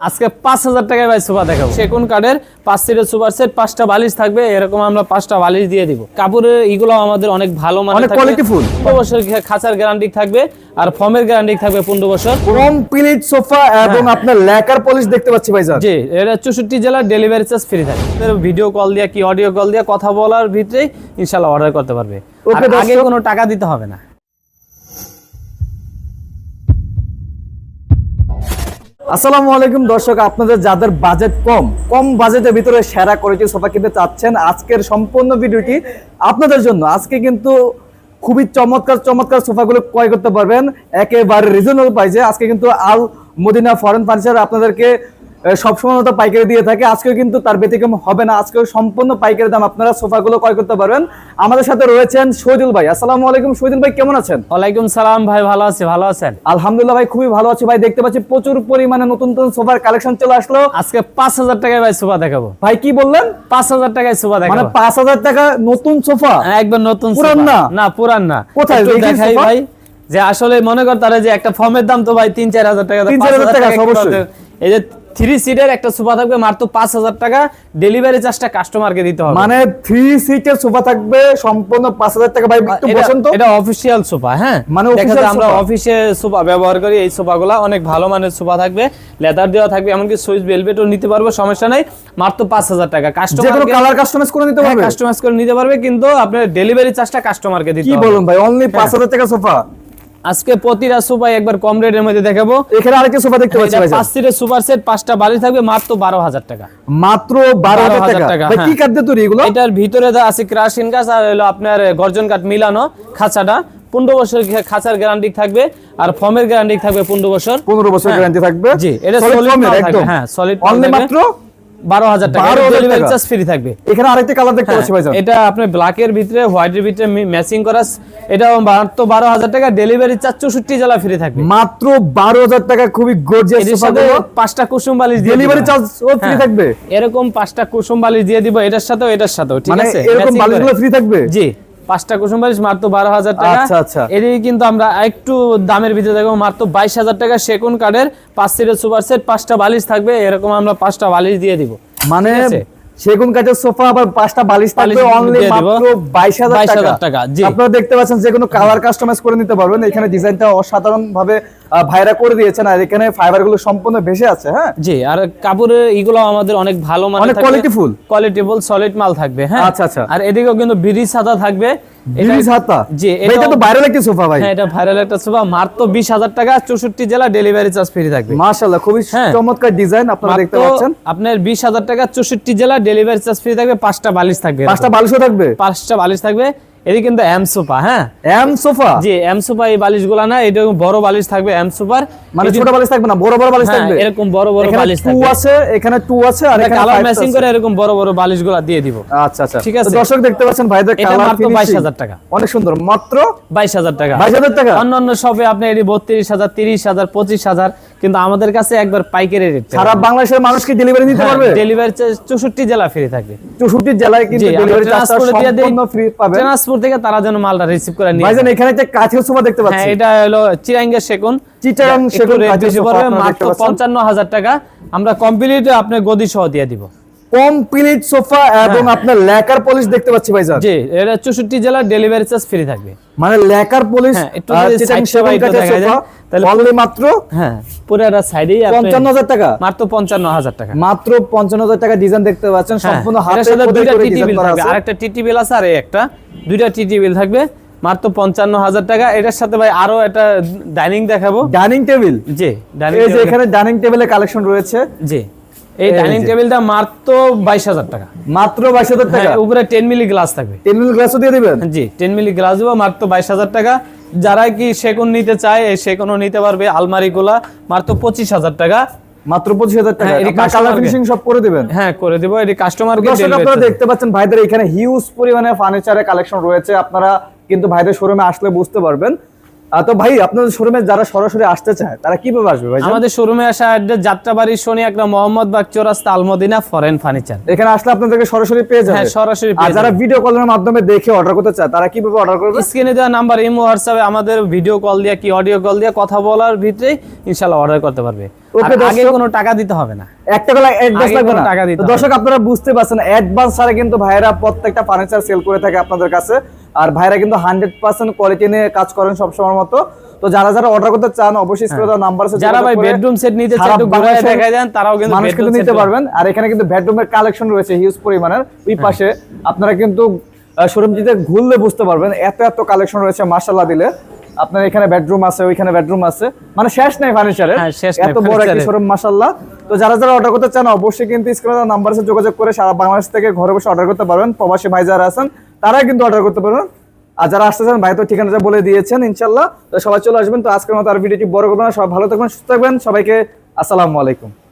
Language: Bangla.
আজকে পাঁচ হাজার টাকায় ভাই সোফা দেখাবো। সেগুন কাঠের পাঁচ সিটের সুপার সেট পাঁচটা বালিশ থাকবে এরকম আমরা পাঁচটা বালিশ দিয়ে দিব। কাপড়ের এগুলো আমাদের অনেক ভালো মানে অনেক qualityful। পনেরো বছর খাঁচার গ্যারান্টি থাকবে আর ফর্মের গ্যারান্টি থাকবে পনেরো বছর। কমপ্লিট সোফা এবং আপনার ল্যাকার পলিশ দেখতে পাচ্ছি ভাইজান। জি এটা চৌষট্টি জেলার ডেলিভারি চার্জ ফ্রি থাকে। ভিডিও কল দিয়ে কি অডিও কল দিয়ে কথা বলার ভিতরেই ইনশাল্লাহ অর্ডার করতে পারবে। আগে কোনো টাকা দিতে হবে না। আসসালামু আলাইকুম দর্শক, আপনাদের যাদের বাজেট কম কম বাজেটের ভিতরে সেরা কোয়ালিটির সোফা কিনতে চাচ্ছেন, আজকের সম্পূর্ণ ভিডিওটি আপনাদের জন্য। আজকে কিন্তু খুবই চমৎকার চমৎকার সোফাগুলো ক্রয় করতে পারবেন। একেবারে রিজনেবল প্রাইসে আজকে কিন্তু আল মদিনা ফরেন ফার্নিচার আপনাদেরকে সবসময় মতো পাইকারি দিয়ে থাকে। আজকেও কিন্তু তার ব্যতিক্রম হবে না। আজকেও সম্পূর্ণ পাইকারি দাম আপনারা সোফাগুলো ক্রয় করতে পারবেন। আমাদের সাথে রয়েছেন শহীদুল ভাই। আসসালামু আলাইকুম শহীদুল ভাই কেমন আছেন? ওয়ালাইকুম সালাম ভাই ভালো আছে ভালো আছেন? আলহামদুলিল্লাহ ভাই খুবই ভালো আছি। ভাই দেখতে পাচ্ছি প্রচুর পরিমাণে নতুন নতুন সোফার কালেকশন চলে আসলো। আজকে পাঁচ হাজার টাকায় ভাই সোফা দেখাবো। ভাই কি বললেন? পাঁচ হাজার টাকায় সোফা মানে দেখাবো পাঁচ হাজার টাকা নতুন সোফা? হ্যাঁ, একবার নতুন পুরান সোফা। না? না পুরান না। কোথায়? দেখাই ভাই। যে আসলে মনে কর তারা যে একটা ফর্মের দাম তো ভাই তিন চার হাজার টাকা তিন, চার হাজার টাকা অবশ্যই। এই যে থ্রি সিটের একটা সোফা থাকবে মাত্র পাঁচ হাজার টাকা। ডেলিভারি চার্জটা কাস্টমারকে দিতে হবে। মানে থ্রি সিটের সোফা থাকবে সম্পূর্ণ পাঁচ হাজার টাকা ভাই একটু বসেন তো। এটা অফিসিয়াল সোফা হ্যাঁ? মানে আমরা অফিসে সোফা ব্যবহার করি এই সোফাগুলো অনেক ভালো মানের সোফা থাকবে। লেদার দেওয়া থাকবে এমনকি সুইচ বেলভেটও নিতে পারব সমস্যা নাই। মাত্র পাঁচ হাজার টাকা। কাস্টমার কালার কাস্টমাইজ করে নিতে পারবে। কাস্টমাইজ করে নিতে পারবে কিন্তু আপনার ডেলিভারি চার্জটা কাস্টমারকে দিতে কি হবে। বলুন ভাই অনলি পাঁচ হাজার টাকা সোফা? আজকে প্রতিটা সোফা একবার কম রেটের মধ্যে দেখাবো। এখানে আরেকটা সোফা দেখতে পাচ্ছি ভাই পাঁচ সিটের সুপার সেট পাঁচটা বালি থাকবে মাত্র বারো হাজার টাকা। মাত্র বারো হাজার 12,000 টাকা। ভাই কি হ্যাঁ। কাঠ দিয়ে তৈরি এগুলো? এটার ভিতরে যা আছে ক্রাশিন গাছ আর হলো আপনার গর্জন কাঠ মিলানো খাঁচাটা। পনেরো বছর খাঁচার গ্যারান্টি থাকবে আর ফর্মের গ্যারান্টি থাকবে পনেরো বছর। পনেরো বছর হ্যাঁ। গ্যারান্টি থাকবে। জি এটা সলিড হ্যাঁ সলিড মাত্র বারো হাজার টাকা। ডেলিভারি চার্জ ফ্রি থাকবে। এখানে আরেকটা কালার দেখতে পাচ্ছি ভাই হ্যাঁ, এটা আপনার ব্ল্যাকের ভিতরে হোয়াইটের ভিতরে ম্যাচিং করা এটা মাত্র বারো হাজার টাকা। ডেলিভারি চার্জ চৌষট্টি জেলা ফ্রি থাকবে। মাত্র বারো হাজার টাকা খুবই গর্জিয়াস সাথে পাঁচটা কুসুম বালিশ ডেলিভারি চার্জ ও ফ্রি থাকবে। এরকম পাঁচটা কুসুম বালিশ দিয়ে দিব এটার সাথেও এটার সাথেও ঠিক মানে আছে? এরকম বালিশগুলো ফ্রি থাকবে? জি। পাঁচটা কুসুম বালিশ মাত্র বারো হাজার টাকা আচ্ছা, আচ্ছা। এদিকে কিন্তু আমরা একটু দামের ভিতরে দেখব মাত্র বাইশ হাজার টাকা সেকুন কার্ডের পাঁচ সিটের সুপার সেট পাঁচটা বালিশ থাকবে এরকম আমরা পাঁচটা বালিশ দিয়ে দিব মানে? সেগুন কাঠের সোফা আবার পাঁচটা বালিশ থাকবে অনলি মাত্র বাইশ হাজার 22,000 টাকা, আপনারা দেখতে পাচ্ছেন যে কোনো কালার কাস্টমাইজ করে নিতে পারবেন। এখানে ডিজাইনটা অসাধারণ ভাবে ভাইরা করে দিয়েছেন। আর এখানে ফাইবারগুলো সম্পূর্ণ ভেসে আছে হ্যাঁ? জি আর কাপড়ের এগুলো আমাদের অনেক ভালো মানে অনেক qualityful। কোয়ালিটিফুল সলিড মাল থাকবে হ্যাঁ? আচ্ছা, আচ্ছা। আর এদিকেও কিন্তু বিড়ি সাদা থাকবে। এটা- ব্রিজ হাতা? জি ভাই, এটা এটাও- তো ভাইরাল একটি সোফা ভাই। এটা ভাইরাল একটা সোফা। মাত্র বিশ হাজার টাকা চৌষট্টি জেলা ডেলিভারি চার্জ ফ্রি থাকবে। মাশাআল্লাহ খুবই। চমৎকার ডিজাইন আপনারা দেখতে পাচ্ছেন। আপনার বিশ হাজার টাকা চৌষট্টি জেলা ডেলিভারি চার্জ ফ্রি থাকবে। পাঁচটা বালিশ থাকবে পাঁচটা বালিশও থাকবে? পাঁচটা বালিশ থাকবে। এদিকে কিন্তু এম সোফা হ্যাঁ? এম সোফা জি এম সোফা এই বালিশগুলা না এটা বড় বালিশ থাকবে এম সোফার মানে ছোট বালিশ থাকবে না বড় বড় বালিশ থাকবে? হ্যাঁ, এরকম বড় বড় বালিশ টু আছে এখানে টু আছে আর এখানে কালার ম্যাচিং করে এরকম বড় বড় বালিশগুলা দিয়ে দিব। আচ্ছা আচ্ছা। ঠিক আছে। দর্শক দেখতে পাচ্ছেন ভাইদের এটা কালার মাত্র 22,000 টাকা। অনেক সুন্দর। মাত্র বাইশ হাজার টাকা। বাইশ হাজার টাকা? অন্য অন্য সবে আপনি এটি বত্রিশ হাজার তিরিশ হাজার পঁচিশ হাজার কিন্তু আমাদের কাছে একবার পাইকারি রেট সারা বাংলাদেশের মানুষকে ডেলিভারি দিতে পারবে? ডেলিভারি চৌষট্টি জেলা ফ্রি থাকবে চৌষট্টি জেলায় কিন্তু ডেলিভারি চার্জটা সম্পূর্ণ ফ্রি পাবেন। ট্রান্সপোর্ট থেকে তারা যেন মালটা রিসিভ করে নিয়ে ভাইজান এখানে একটা কাঠের সোফা দেখতে পাচ্ছি। হ্যাঁ এটা হলো চিরাঙ্গের সেগুন। চিটাগাং একটু সেগুন কাঠের সোফা মাত্র দেখতে পাচ্ছেন। পঞ্চান্ন হাজার টাকা। আমরা কমপ্লিট আপনার গদি সহ দিয়ে দিব। কমপ্লিট সোফা এবং আপনার ল্যাকার পলিশ দেখতে পাচ্ছি ভাইজান। জি এটা চৌষট্টি জেলা ডেলিভারি চার্জ ফ্রি থাকবে। মানে ল্যাকার পলিশ হ্যাঁ, একটু চিটাগাং side কাঠের দেখা যায়, সোফা তাহলে মাত্র হ্যাঁ। পুরোটা সাইডেই পঞ্চান্ন হাজার টাকা? মাত্র পঞ্চান্ন হাজার টাকা। মাত্র পঞ্চান্ন হাজার টাকা ডিজাইন দেখতে পাচ্ছেন হ্যাঁ, সম্পূর্ণ হাতে দুইটা করে টিটি ডিজাইন বিল করা থাকবে। আরেকটা টিটি আছে আর একটা। দুইটা টিটি থাকবে মাত্র পঞ্চান্ন হাজার টাকা। এটার সাথে ভাই আরও একটা ডাইনিং দেখাবো। ডাইনিং টেবিল জি ডাইনিং এই যে এখানে ডাইনিং টেবিলের কালেকশন রয়েছে। জি এই ডাইনিং। টেবিলটা মাত্র বাইশ হাজার টাকা। মাত্র বাইশ হাজার টাকা? হ্যাঁ, উপরে টেন মিলি গ্লাস থাকবে। টেন মিল গ্লাসও দিয়ে দিবেন? জি টেন মিলি গ্লাস দেবো মাত্র বাইশ হাজার টাকা। যারা কি সেগুন নিতে চায় এই সেগুনও নিতে পারবে আলমারি গুলা মাত্র পঁচিশ হাজার টাকা। মাত্র পঁচিশ হাজার টাকা। হ্যাঁ, কালার ফিনিশিং সব করে দিবেন। হ্যাঁ করে দেবো। এটি কাস্টমার আপনারা দেখতে পাচ্ছেন ভাইদের এখানে হিউজ পরিমাণে ফার্নিচারের কালেকশন রয়েছে। আপনারা কিন্তু ভাইদের শোরুমে আসলে বুঝতে পারবেন। তো ভাই আপনাদের শোরুমে যারা সরাসরি আসতে চায় তারা কীভাবে আসবে ভাই আমাদের শোরুমে আসা অ্যাড্রেস যাত্রাবাড়ি শনি একটা মোহাম্মদ বাগ চৌরাস্তা আলমদিনা ফরেন ফার্নিচার এখানে আসলে আপনাদেরকে সরাসরি পেয়ে যাবে। হ্যাঁ, সরাসরি আর যারা ভিডিও কলের মাধ্যমে দেখে অর্ডার করতে চায় তারা কীভাবে অর্ডার করবে? স্ক্রিনে দেওয়া নাম্বার ইমো হোয়াটসঅ্যাপে আমাদের ভিডিও কল দিয়ে কি অডিও কল দিয়ে কথা বলার ভিতরেই ইনশাআল্লাহ অর্ডার করতে পারবে। আগে কোনো টাকা দিতে হবে না। একটা করে অ্যাডভান্স লাগবে না? টাকা দিতে দর্শক আপনারা বুঝতে পারছেন অ্যাডভান্স ছাড়া কিন্তু ভাইরা প্রত্যেকটা ফার্নিচার সেল করে থাকে আপনাদের কাছে। আর ভাইরা কিন্তু হান্ড্রেড পার্সেন্ট কোয়ালিটি নিয়ে কাজ করেন সবসময় মতো। তো যারা যারা অর্ডার করতে চান অবশ্যই স্ক্রিনে দেওয়া নাম্বার আছে হ্যাঁ। যারা ভাই বেডরুম সেট নিতে চায় একটু ঘুরে বাংলাদেশের দেন তারাও কিন্তু মানুষ কিন্তু নিতে পারবেন। আর এখানে কিন্তু বেডরুমের কালেকশন রয়েছে হিউজ পরিমাণের। ওই হ্যাঁ। পাশে আপনারা কিন্তু শোরুমটিতে ঘুরলে বুঝতে পারবেন এত এত কালেকশন রয়েছে মার্শাল্লাহ দিলে। আপনার এখানে বেডরুম আছে ওইখানে বেডরুম আছে। মানে শেষ নাই ফার্নিচারের হ্যাঁ, এত বড় একটি। শোরুম মাশাল্লাহ তো যারা যারা অর্ডার করতে চান অবশ্যই কিন্তু স্ক্রিনে নাম্বার আছে যোগাযোগ করে সারা বাংলাদেশ থেকে ঘরে বসে অর্ডার করতে পারবেন। প্রবাসী ভাই যারা আছেন তারাই কিন্তু অর্ডার করতে পারবেন। আর যারা আসতেছেন ভাই তো ঠিকানাটা বলে দিয়েছেন ইনশাল্লাহ তো সবাই চলে আসবেন তো আজকের মতো আর ভিডিওটি বড় করবেন না। সবাই ভালো থাকবেন সুস্থ থাকবেন। সবাইকে আসসালামু আলাইকুম।